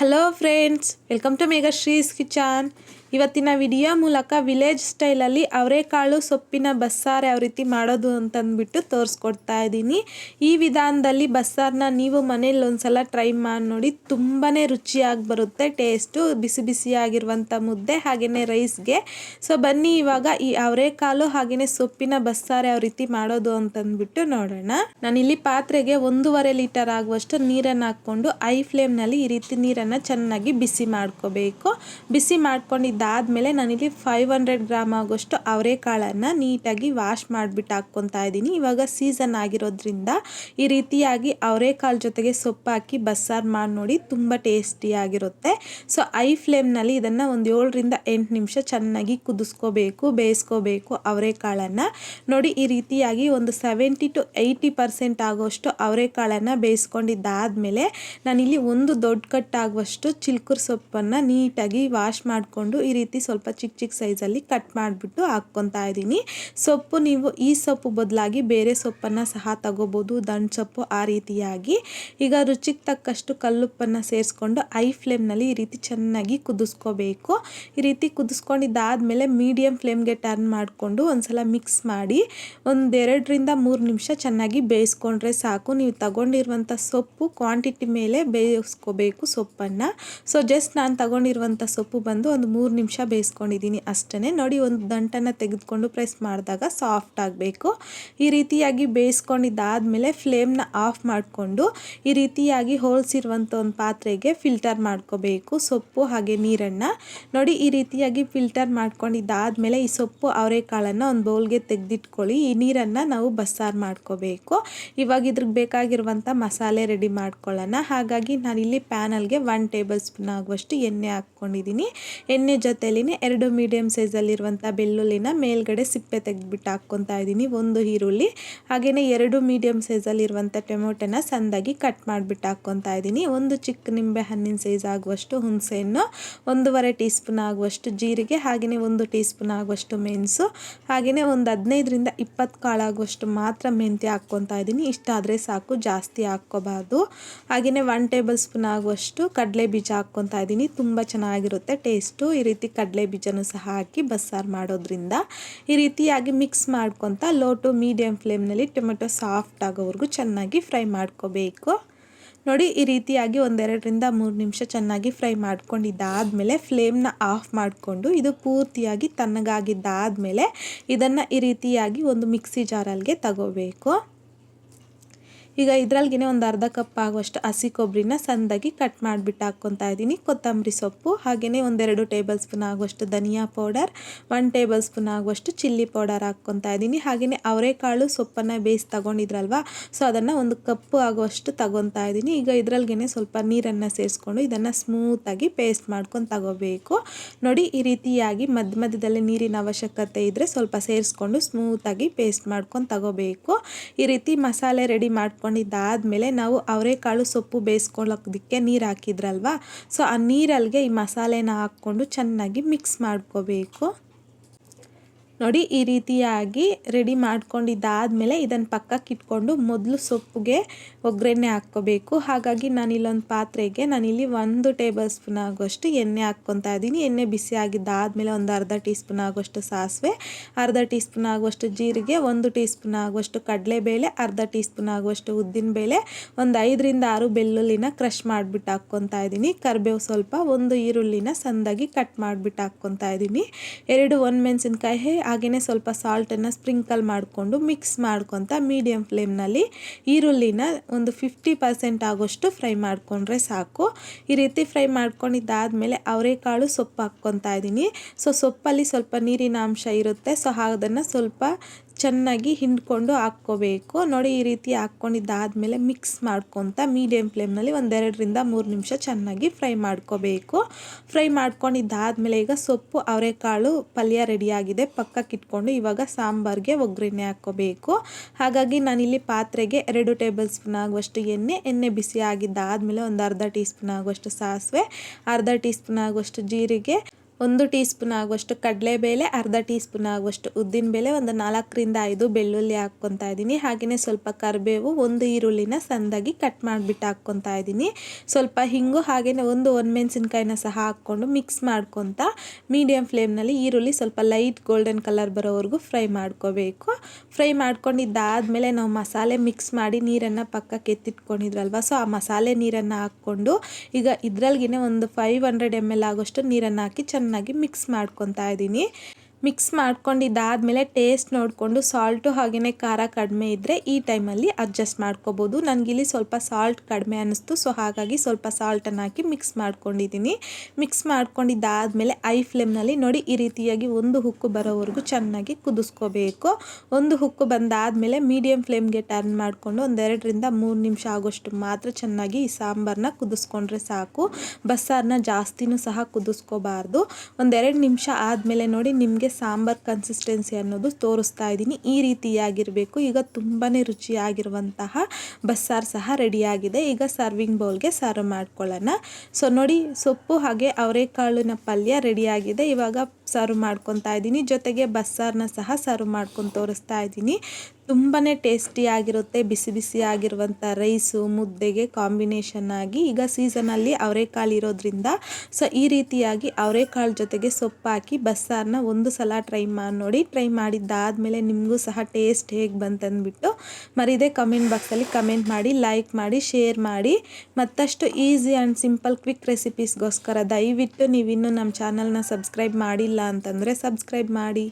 Hello friends welcome to Meghashree's kitchen ಇವತ್ತಿನ video ಮೂಲಕ village ಸ್ಟೈಲಲ್ಲಿ ಅವರೆಕಾಳು ಸೊಪ್ಪಿನ ಬಸ್ಸಾರು ಯಾವ ರೀತಿ ಮಾಡೋದು ಅಂತಂದ್ಬಿಟ್ಟು ತೋರಿಸ್ಕೊಡ್ತಾ ಇದ್ದೀನಿ. ಈ ವಿಧಾನದಲ್ಲಿ ಬಸ್ಸಾರನ್ನ ನೀವು ಮನೇಲಿ ಒಂದ್ಸಲ ಟ್ರೈ ಮಾಡಿ ನೋಡಿ ತುಂಬಾ ರುಚಿಯಾಗಿ ಬರುತ್ತೆ, ಟೇಸ್ಟು ಬಿಸಿ ಬಿಸಿಯಾಗಿರುವಂಥ ಮುದ್ದೆ ಹಾಗೆಯೇ ರೈಸ್ಗೆ. ಸೊ ಬನ್ನಿ ಇವಾಗ ಈ ಅವರೆಕಾಳು ಹಾಗೆಯೇ ಸೊಪ್ಪಿನ ಬಸ್ಸಾರು ಯಾವ ರೀತಿ ಮಾಡೋದು ಅಂತಂದ್ಬಿಟ್ಟು ನೋಡೋಣ. ನಾನಿಲ್ಲಿ ಪಾತ್ರೆಗೆ ಒಂದೂವರೆ ಲೀಟರ್ ಆಗುವಷ್ಟು ನೀರನ್ನು ಹಾಕ್ಕೊಂಡು, ಐ ಫ್ಲೇಮ್ನಲ್ಲಿ ಈ ರೀತಿ ನೀರನ್ನು ಚೆನ್ನಾಗಿ ಬಿಸಿ ಮಾಡ್ಕೋಬೇಕು. ಬಿಸಿ ಮಾಡ್ಕೊಂಡಿದ್ದಾದಮೇಲೆ ನಾನಿಲ್ಲಿ ಫೈವ್ ಹಂಡ್ರೆಡ್ ಗ್ರಾಮ್ ಆಗೋಷ್ಟು ಅವರೆಕಾಳನ್ನು ನೀಟಾಗಿ ವಾಶ್ ಮಾಡಿಬಿಟ್ಟು ಹಾಕ್ಕೊತಾ ಇದ್ದೀನಿ. ಇವಾಗ ಸೀಸನ್ ಆಗಿರೋದ್ರಿಂದ ಈ ರೀತಿಯಾಗಿ ಅವರೆಕಾಳು ಜೊತೆಗೆ ಸೊಪ್ಪು ಹಾಕಿ ಬಸ್ಸಾರು ಮಾಡಿ ನೋಡಿ ತುಂಬ ಟೇಸ್ಟಿಯಾಗಿರುತ್ತೆ ಸೊ ಐ ಫ್ಲೇಮ್ನಲ್ಲಿ ಇದನ್ನು ಒಂದು ಏಳರಿಂದ ಎಂಟು ನಿಮಿಷ ಚೆನ್ನಾಗಿ ಕುದಿಸ್ಕೋಬೇಕು, ಬೇಯಿಸ್ಕೋಬೇಕು ಅವರೆಕಾಳನ್ನು. ನೋಡಿ ಈ ರೀತಿಯಾಗಿ ಒಂದು ಸೆವೆಂಟಿ ಟು ಏಯ್ಟಿ ಪರ್ಸೆಂಟ್ ಆಗೋಷ್ಟು ಅವರೆಕಾಳನ್ನು ಬೇಯಿಸ್ಕೊಂಡಿದ್ದಾದಮೇಲೆ ನಾನಿಲ್ಲಿ ಒಂದು ದೊಡ್ಡ ಕಟ್ಟಾಗುವಷ್ಟು ಚಿಲ್ಕುರ್ ಸೊಪ್ಪನ್ನು ನೀಟಾಗಿ ವಾಶ್ ಮಾಡಿಕೊಂಡು ರೀತಿ ಸ್ವಲ್ಪ ಚಿಕ್ಕ ಚಿಕ್ಕ ಸೈಜಲ್ಲಿ ಕಟ್ ಮಾಡಿಬಿಟ್ಟು ಹಾಕ್ಕೊತಾ ಇದ್ದೀನಿ. ಸೊಪ್ಪು ನೀವು ಈ ಸೊಪ್ಪು ಬದಲಾಗಿ ಬೇರೆ ಸೊಪ್ಪನ್ನು ಸಹ ತಗೋಬೋದು. ದಂಡು ಸೊಪ್ಪು ಆ ರೀತಿಯಾಗಿ. ಈಗ ರುಚಿಗೆ ತಕ್ಕಷ್ಟು ಕಲ್ಲುಪ್ಪನ್ನು ಸೇರಿಸ್ಕೊಂಡು ಐ ಫ್ಲೇಮ್ನಲ್ಲಿ ಈ ರೀತಿ ಚೆನ್ನಾಗಿ ಕುದಿಸ್ಕೋಬೇಕು. ಈ ರೀತಿ ಕುದಿಸ್ಕೊಂಡಿದ್ದಾದಮೇಲೆ ಮೀಡಿಯಮ್ ಫ್ಲೇಮ್ಗೆ ಟರ್ನ್ ಮಾಡಿಕೊಂಡು ಒಂದ್ಸಲ ಮಿಕ್ಸ್ ಮಾಡಿ ಒಂದೆರಡರಿಂದ ಮೂರು ನಿಮಿಷ ಚೆನ್ನಾಗಿ ಬೇಯಿಸ್ಕೊಂಡ್ರೆ ಸಾಕು. ನೀವು ತಗೊಂಡಿರುವಂಥ ಸೊಪ್ಪು ಕ್ವಾಂಟಿಟಿ ಮೇಲೆ ಬೇಯಿಸ್ಕೋಬೇಕು ಸೊಪ್ಪನ್ನು. ಸೊ ಜಸ್ಟ್ ನಾನು ತಗೊಂಡಿರುವಂಥ ಸೊಪ್ಪು ಬಂದು ಒಂದು ಮೂರು ನಿಮಿಷ ಬೇಯಿಸ್ಕೊಂಡಿದ್ದೀನಿ ಅಷ್ಟೇ ನೋಡಿ, ಒಂದು ದಂಟನ್ನು ತೆಗೆದುಕೊಂಡು ಪ್ರೆಸ್ ಮಾಡಿದಾಗ ಸಾಫ್ಟ್ ಆಗಬೇಕು. ಈ ರೀತಿಯಾಗಿ ಬೇಯಿಸ್ಕೊಂಡಿದ್ದಾದಮೇಲೆ ಫ್ಲೇಮ್ನ ಆಫ್ ಮಾಡಿಕೊಂಡು ಈ ರೀತಿಯಾಗಿ ಹೋಲ್ಸಿರುವಂಥ ಒಂದು ಪಾತ್ರೆಗೆ ಫಿಲ್ಟರ್ ಮಾಡ್ಕೋಬೇಕು. ಸೊಪ್ಪು ಹಾಗೆ ನೀರನ್ನು. ನೋಡಿ, ಈ ರೀತಿಯಾಗಿ ಫಿಲ್ಟರ್ ಮಾಡ್ಕೊಂಡಿದ್ದಾದಮೇಲೆ ಈ ಸೊಪ್ಪು ಅವರೆಕಾಳನ್ನು ಒಂದು ಬೌಲ್ಗೆ ತೆಗೆದಿಟ್ಕೊಳ್ಳಿ. ಈ ನೀರನ್ನು ನಾವು ಬಸ್ಸಾರು ಮಾಡ್ಕೋಬೇಕು. ಇವಾಗ ಇದ್ರಿಗೆ ಬೇಕಾಗಿರುವಂಥ ಮಸಾಲೆ ರೆಡಿ ಮಾಡ್ಕೊಳ್ಳೋಣ. ಹಾಗಾಗಿ ನಾನಿಲ್ಲಿ ಪ್ಯಾನಲ್ಗೆ ಒನ್ ಟೇಬಲ್ ಸ್ಪೂನ್ ಆಗುವಷ್ಟು ಎಣ್ಣೆ ಹಾಕ್ಕೊಂಡಿದ್ದೀನಿ. ಎಣ್ಣೆ ಜೊತೆಲಿನೇ ಎರಡು ಮೀಡಿಯಮ್ ಸೈಜಲ್ಲಿರುವಂಥ ಬೆಳ್ಳುಳ್ಳಿನ ಮೇಲ್ಗಡೆ ಸಿಪ್ಪೆ ತೆಗೆದುಬಿಟ್ಟು ಹಾಕ್ಕೊತಾ ಇದ್ದೀನಿ, ಒಂದು ಈರುಳ್ಳಿ. ಹಾಗೆಯೇ ಎರಡು ಮೀಡಿಯಮ್ ಸೈಜಲ್ಲಿರುವಂಥ ಟೊಮೊಟೊನ ಸಂದಾಗಿ ಕಟ್ ಮಾಡಿಬಿಟ್ಟು ಹಾಕ್ಕೊತಾ ಇದ್ದೀನಿ. ಒಂದು ಚಿಕ್ಕ ನಿಂಬೆ ಹಣ್ಣಿನ ಸೈಜ್ ಆಗುವಷ್ಟು ಹುಣಸೆಹಣ್ಣು ಒಂದೂವರೆ ಟೀ ಸ್ಪೂನ್ ಆಗುವಷ್ಟು ಜೀರಿಗೆ ಹಾಗೆಯೇ ಒಂದು ಟೀ ಸ್ಪೂನ್ ಆಗುವಷ್ಟು ಮೆಣಸು ಹಾಗೆಯೇ ಒಂದು ಹದಿನೈದರಿಂದ ಇಪ್ಪತ್ತು ಕಾಳಾಗುವಷ್ಟು ಮಾತ್ರ ಮೆಂತ್ಯ ಹಾಕ್ಕೊತಾ ಇದ್ದೀನಿ. ಇಷ್ಟಾದರೆ ಸಾಕು, ಜಾಸ್ತಿ ಹಾಕ್ಕೋಬಾರ್ದು. ಹಾಗೆಯೇ ಒನ್ ಟೇಬಲ್ ಸ್ಪೂನ್ ಆಗುವಷ್ಟು ಕಡಲೆ ಬೀಜ ಹಾಕ್ಕೊತಾ ಇದ್ದೀನಿ. ತುಂಬ ಚೆನ್ನಾಗಿರುತ್ತೆ ಟೇಸ್ಟು ಈ ರೀತಿ ಕಡಲೆ ಬೀಜನೂ ಸಹ ಹಾಕಿ ಬಸ್ಸಾರು ಮಾಡೋದ್ರಿಂದ ಈ ರೀತಿಯಾಗಿ ಮಿಕ್ಸ್ ಮಾಡ್ಕೊತ ಲೋ ಟು ಮೀಡಿಯಮ್ ಫ್ಲೇಮ್ನಲ್ಲಿ ಟೊಮೆಟೊ ಸಾಫ್ಟ್ ಆಗೋವರೆಗೂ ಚೆನ್ನಾಗಿ ಫ್ರೈ ಮಾಡ್ಕೋಬೇಕು. ನೋಡಿ ಈ ರೀತಿಯಾಗಿ ಒಂದೆರಡರಿಂದ ಮೂರು ನಿಮಿಷ ಚೆನ್ನಾಗಿ ಫ್ರೈ ಮಾಡ್ಕೊಂಡಿದ್ದಾದಮೇಲೆ ಫ್ಲೇಮ್ನ ಆಫ್ ಮಾಡಿಕೊಂಡು ಇದು ಪೂರ್ತಿಯಾಗಿ ತಣ್ಣಗಾಗಿದ್ದಾದಮೇಲೆ ಇದನ್ನು ಈ ರೀತಿಯಾಗಿ ಒಂದು ಮಿಕ್ಸಿ ಜಾರಲ್ಗೆ ತಗೋಬೇಕು. ಈಗ ಇದ್ರಲ್ಲಿಗೆ ಒಂದು ಅರ್ಧ ಕಪ್ ಆಗುವಷ್ಟು ಹಸಿ ಕೊಬ್ಬರಿನ ಸಂದಾಗಿ ಕಟ್ ಮಾಡಿಬಿಟ್ಟು ಹಾಕ್ಕೊತಾ ಇದ್ದೀನಿ. ಕೊತ್ತಂಬರಿ ಸೊಪ್ಪು ಹಾಗೆಯೇ ಒಂದೆರಡು ಟೇಬಲ್ ಸ್ಪೂನ್ ಆಗುವಷ್ಟು ಧನಿಯಾ ಪೌಡರ್, ಒನ್ ಟೇಬಲ್ ಸ್ಪೂನ್ ಆಗುವಷ್ಟು ಚಿಲ್ಲಿ ಪೌಡರ್ ಹಾಕ್ಕೊತಾ ಇದ್ದೀನಿ. ಹಾಗೆಯೇ ಅವರೆಕಾಳು ಸೊಪ್ಪನ್ನು ಬೇಯಿಸಿ ತಗೊಂಡಿದ್ರಲ್ವ, ಸೊ ಅದನ್ನು ಒಂದು ಕಪ್ಪು ಆಗುವಷ್ಟು ತಗೊತಾ ಇದ್ದೀನಿ. ಈಗ ಇದ್ರಲ್ಲಿಗೆ ಸ್ವಲ್ಪ ನೀರನ್ನು ಸೇರಿಸ್ಕೊಂಡು ಇದನ್ನು ಸ್ಮೂತಾಗಿ ಪೇಸ್ಟ್ ಮಾಡ್ಕೊಂಡು ತಗೋಬೇಕು. ನೋಡಿ, ಈ ರೀತಿಯಾಗಿ ಮಧ್ಯ ಮಧ್ಯದಲ್ಲಿ ನೀರಿನ ಅವಶ್ಯಕತೆ ಇದ್ದರೆ ಸ್ವಲ್ಪ ಸೇರಿಸ್ಕೊಂಡು ಸ್ಮೂತಾಗಿ ಪೇಸ್ಟ್ ಮಾಡ್ಕೊಂಡು ತಗೋಬೇಕು. ಈ ರೀತಿ ಮಸಾಲೆ ರೆಡಿ ಮಾಡ್ಕೊಂಡು ಇಟ್ಕೊಂಡಿದ್ದಾದಮೇಲೆ ನಾವು ಅವರೆಕಾಳು ಸೊಪ್ಪು ಬೇಯಿಸ್ಕೊಳ್ಳೋದಕ್ಕೆ ನೀರು ಹಾಕಿದ್ರಲ್ವ? ಸೊ ಆ ನೀರಲ್ಲಿಗೆ ಈ ಮಸಾಲೆನ ಹಾಕ್ಕೊಂಡು ಚೆನ್ನಾಗಿ ಮಿಕ್ಸ್ ಮಾಡ್ಕೋಬೇಕು. ನೋಡಿ ಈ ರೀತಿಯಾಗಿ ರೆಡಿ ಮಾಡ್ಕೊಂಡಿದ್ದಾದಮೇಲೆ ಇದನ್ನು ಪಕ್ಕಕ್ಕೆ ಇಟ್ಕೊಂಡು ಮೊದಲು ಸೊಪ್ಪಿಗೆ ಒಗ್ಗರಣೆ ಹಾಕ್ಕೋಬೇಕು. ಹಾಗಾಗಿ ನಾನು ಇಲ್ಲೊಂದು ಪಾತ್ರೆಗೆ ನಾನಿಲ್ಲಿ ಒಂದು ಟೇಬಲ್ ಸ್ಪೂನ್ ಆಗೋಷ್ಟು ಎಣ್ಣೆ ಹಾಕ್ಕೊತಾ ಇದ್ದೀನಿ. ಎಣ್ಣೆ ಬಿಸಿ ಆಗಿದ್ದಾದಮೇಲೆ ಒಂದು ಅರ್ಧ ಟೀ ಸ್ಪೂನ್ ಆಗುವಷ್ಟು ಸಾಸಿವೆ, ಅರ್ಧ ಟೀ ಸ್ಪೂನ್ ಆಗುವಷ್ಟು ಜೀರಿಗೆ, ಒಂದು ಟೀ ಸ್ಪೂನ್ ಆಗುವಷ್ಟು ಕಡಲೆಬೇಳೆ, ಅರ್ಧ ಟೀ ಸ್ಪೂನ್ ಆಗುವಷ್ಟು ಉದ್ದಿನಬೇಳೆ, ಒಂದು ಐದರಿಂದ ಆರು ಬೆಳ್ಳುಳ್ಳಿನ ಕ್ರಷ್ ಮಾಡಿಬಿಟ್ಟು ಹಾಕ್ಕೊತಾ ಇದ್ದೀನಿ. ಕರಿಬೇವು ಸ್ವಲ್ಪ ಒಂದು ಈರುಳ್ಳಿನ ಸಂದಾಗಿ ಕಟ್ ಮಾಡಿಬಿಟ್ಟು ಹಾಕ್ಕೊತಾ ಇದ್ದೀನಿ. ಎರಡು ಒಣಮೆಣಸಿನ್ಕಾಯಿ ಹಾಗೆಯೇ ಸ್ವಲ್ಪ ಸಾಲ್ಟನ್ನು ಸ್ಪ್ರಿಂಕಲ್ ಮಾಡಿಕೊಂಡು ಮಿಕ್ಸ್ ಮಾಡ್ಕೊತ ಮೀಡಿಯಮ್ ಫ್ಲೇಮ್ನಲ್ಲಿ ಈರುಳ್ಳಿನ ಒಂದು ಫಿಫ್ಟಿ ಪರ್ಸೆಂಟ್ ಆಗೋಷ್ಟು ಫ್ರೈ ಮಾಡಿಕೊಂಡ್ರೆ ಸಾಕು. ಈ ರೀತಿ ಫ್ರೈ ಮಾಡ್ಕೊಂಡಿದ್ದಾದಮೇಲೆ ಅವರೆಕಾಳು ಸೊಪ್ಪು ಹಾಕ್ಕೊತಾ ಇದ್ದೀನಿ. ಸೊ ಸೊಪ್ಪಲ್ಲಿ ಸ್ವಲ್ಪ ನೀರಿನ ಅಂಶ ಇರುತ್ತೆ. ಸೊ ಅದನ್ನು ಸ್ವಲ್ಪ ಚೆನ್ನಾಗಿ ಹಿಂಡ್ಕೊಂಡು ಹಾಕ್ಕೋಬೇಕು. ನೋಡಿ, ಈ ರೀತಿ ಹಾಕ್ಕೊಂಡಿದ್ದಾದಮೇಲೆ ಮಿಕ್ಸ್ ಮಾಡ್ಕೊತ ಮೀಡಿಯಮ್ ಫ್ಲೇಮ್ನಲ್ಲಿ ಒಂದೆರಡರಿಂದ ಮೂರು ನಿಮಿಷ ಚೆನ್ನಾಗಿ ಫ್ರೈ ಮಾಡ್ಕೋಬೇಕು. ಫ್ರೈ ಮಾಡ್ಕೊಂಡಿದ್ದಾದಮೇಲೆ ಈಗ ಸೊಪ್ಪು, ಅವರೆಕಾಳು, ಪಲ್ಯ ರೆಡಿಯಾಗಿದೆ ಪಕ್ಕಕ್ಕೆ ಇಟ್ಕೊಂಡು ಇವಾಗ ಸಾಂಬಾರಿಗೆ ಒಗ್ಗರಣೆ ಹಾಕ್ಕೋಬೇಕು. ಹಾಗಾಗಿ ನಾನಿಲ್ಲಿ ಪಾತ್ರೆಗೆ ಎರಡು ಟೇಬಲ್ ಸ್ಪೂನ್ ಆಗುವಷ್ಟು ಎಣ್ಣೆ ಎಣ್ಣೆ ಬಿಸಿ ಆಗಿದ್ದಾದಮೇಲೆ ಒಂದು ಅರ್ಧ ಟೀ ಸ್ಪೂನ್ ಆಗುವಷ್ಟು ಸಾಸಿವೆ, ಅರ್ಧ ಟೀ ಸ್ಪೂನ್ ಆಗುವಷ್ಟು ಜೀರಿಗೆ ಒಂದು ಟೀ ಸ್ಪೂನ್ ಆಗುವಷ್ಟು ಕಡಲೆಬೇಳೆ, ಅರ್ಧ ಟೀ ಸ್ಪೂನ್ ಆಗುವಷ್ಟು ಉದ್ದಿನಬೇಳೆ ಒಂದು ನಾಲ್ಕರಿಂದ ಐದು ಬೆಳ್ಳುಳ್ಳಿ ಹಾಕ್ಕೊತಾ ಇದ್ದೀನಿ. ಹಾಗೆಯೇ ಸ್ವಲ್ಪ ಕರಿಬೇವು, ಒಂದು ಈರುಳ್ಳಿನ ಸಂದಾಗಿ ಕಟ್ ಮಾಡಿಬಿಟ್ಟು ಹಾಕ್ಕೊತಾ ಇದ್ದೀನಿ. ಸ್ವಲ್ಪ ಹಿಂಗು ಹಾಗೆಯೇ ಒಂದು ಒಣಮೆಣಸಿನ್ಕಾಯಿನ ಸಹ ಹಾಕ್ಕೊಂಡು ಮಿಕ್ಸ್ ಮಾಡ್ಕೊತ ಮೀಡಿಯಮ್ ಫ್ಲೇಮ್ನಲ್ಲಿ ಈರುಳ್ಳಿ ಸ್ವಲ್ಪ ಲೈಟ್ ಗೋಲ್ಡನ್ ಕಲರ್ ಬರೋವರೆಗೂ ಫ್ರೈ ಮಾಡ್ಕೋಬೇಕು. ಫ್ರೈ ಮಾಡ್ಕೊಂಡಿದ್ದಾದಮೇಲೆ ನಾವು ಮಸಾಲೆ ಮಿಕ್ಸ್ ಮಾಡಿ ನೀರನ್ನು ಪಕ್ಕಕ್ಕೆ ಎತ್ತಿಟ್ಕೊಂಡಿದ್ರಲ್ವ ಸೊ ಆ ಮಸಾಲೆ ನೀರನ್ನು ಹಾಕ್ಕೊಂಡು ಈಗ ಇದ್ರಲ್ಲಿಗೆ ಒಂದು ಫೈವ್ ಹಂಡ್ರೆಡ್ ಎಂ ಎಲ್ ಆಗೋಷ್ಟು ನೀರನ್ನು ಹಾಕಿ ಚೆನ್ನಾಗಿ ಮಿಕ್ಸ್ ಮಾಡ್ಕೊತಾ ಇದ್ದೀನಿ. ಮಿಕ್ಸ್ ಮಾಡ್ಕೊಂಡಿದ್ದಾದಮೇಲೆ ಟೇಸ್ಟ್ ನೋಡಿಕೊಂಡು ಸಾಲ್ಟು ಹಾಗೆಯೇ ಖಾರ ಕಡಿಮೆ ಇದ್ದರೆ ಈ ಟೈಮಲ್ಲಿ ಅಡ್ಜಸ್ಟ್ ಮಾಡ್ಕೋಬೋದು. ನನಗಿಲ್ಲಿ ಸ್ವಲ್ಪ ಸಾಲ್ಟ್ ಕಡಿಮೆ ಅನ್ನಿಸ್ತು, ಸೊ ಹಾಗಾಗಿ ಸ್ವಲ್ಪ ಸಾಲ್ಟನ್ನು ಹಾಕಿ ಮಿಕ್ಸ್ ಮಾಡ್ಕೊಂಡಿದ್ದೀನಿ. ಮಿಕ್ಸ್ ಮಾಡ್ಕೊಂಡಿದ್ದಾದಮೇಲೆ ಐ ಫ್ಲೇಮ್ನಲ್ಲಿ ನೋಡಿ ಈ ರೀತಿಯಾಗಿ ಒಂದು ಹುಕ್ಕು ಬರೋವರೆಗೂ ಚೆನ್ನಾಗಿ ಕುದಿಸ್ಕೋಬೇಕು. ಒಂದು ಹುಕ್ಕು ಬಂದಾದಮೇಲೆ ಮೀಡಿಯಮ್ ಫ್ಲೇಮ್ಗೆ ಟರ್ನ್ ಮಾಡಿಕೊಂಡು ಒಂದೆರಡರಿಂದ ಮೂರು ನಿಮಿಷ ಆಗೋಷ್ಟು ಮಾತ್ರ ಚೆನ್ನಾಗಿ ಈ ಸಾಂಬಾರನ್ನ ಕುದಿಸ್ಕೊಂಡ್ರೆ ಸಾಕು. ಬಸ್ಸಾರನ್ನ ಜಾಸ್ತಿನೂ ಸಹ ಕುದಿಸ್ಕೋಬಾರ್ದು. ಒಂದೆರಡು ನಿಮಿಷ ಆದಮೇಲೆ ನೋಡಿ ನಿಮಗೆ ಸಾಂಬಾರ್ ಕನ್ಸಿಸ್ಟೆನ್ಸಿ ಅನ್ನೋದು ತೋರಿಸ್ತಾ ಇದ್ದೀನಿ. ಈ ರೀತಿಯಾಗಿರಬೇಕು. ಈಗ ತುಂಬಾ ರುಚಿಯಾಗಿರುವಂತಹ ಬಸ್ಸಾರು ಸಹ ರೆಡಿಯಾಗಿದೆ. ಈಗ ಸರ್ವಿಂಗ್ ಬೌಲ್ಗೆ ಸರ್ವ್ ಮಾಡ್ಕೊಳ್ಳೋಣ. ಸೊ ನೋಡಿ, ಸೊಪ್ಪು ಹಾಗೆ ಅವರೆಕಾಳಿನ ಪಲ್ಯ ರೆಡಿಯಾಗಿದೆ. ಇವಾಗ ಸರ್ವ್ ಮಾಡ್ಕೊತಾ ಇದ್ದೀನಿ. ಜೊತೆಗೆ ಬಸ್ಸಾರನ್ನ ಸಹ ಸರ್ವ್ ಮಾಡ್ಕೊಂಡು ತೋರಿಸ್ತಾ ಇದ್ದೀನಿ. ತುಂಬಾ ಟೇಸ್ಟಿಯಾಗಿರುತ್ತೆ ಬಿಸಿ ಬಿಸಿ ಆಗಿರುವಂಥ ರೈಸು ಮುದ್ದೆಗೆ ಕಾಂಬಿನೇಷನ್ ಆಗಿ. ಈಗ ಸೀಸನಲ್ಲಿ ಅವರೆಕಾಳು ಇರೋದ್ರಿಂದ ಸೊ ಈ ರೀತಿಯಾಗಿ ಅವರೆಕಾಳು ಜೊತೆಗೆ ಸೊಪ್ಪು ಹಾಕಿ ಬಸ್ಸಾರನ್ನ ಒಂದು ಸಲ ಟ್ರೈ ಮಾಡಿ ನೋಡಿ ಟ್ರೈ ಮಾಡಿದ್ದಾದಮೇಲೆ ನಿಮಗೂ ಸಹ ಟೇಸ್ಟ್ ಹೇಗೆ ಬಂತಂದ್ಬಿಟ್ಟು ಮರಿದೆ ಕಮೆಂಟ್ ಬಾಕ್ಸಲ್ಲಿ ಕಮೆಂಟ್ ಮಾಡಿ ಲೈಕ್ ಮಾಡಿ ಶೇರ್ ಮಾಡಿ. ಮತ್ತಷ್ಟು ಈಸಿ ಆ್ಯಂಡ್ ಸಿಂಪಲ್ ಕ್ವಿಕ್ ರೆಸಿಪೀಸ್ಗೋಸ್ಕರ ದಯವಿಟ್ಟು ನೀವಿನ್ನೂ ನಮ್ಮ ಚಾನಲ್ನ ಸಬ್ಸ್ಕ್ರೈಬ್ ಮಾಡಿಲ್ಲ ಅಂತಂದರೆ ಸಬ್ಸ್ಕ್ರೈಬ್ ಮಾಡಿ.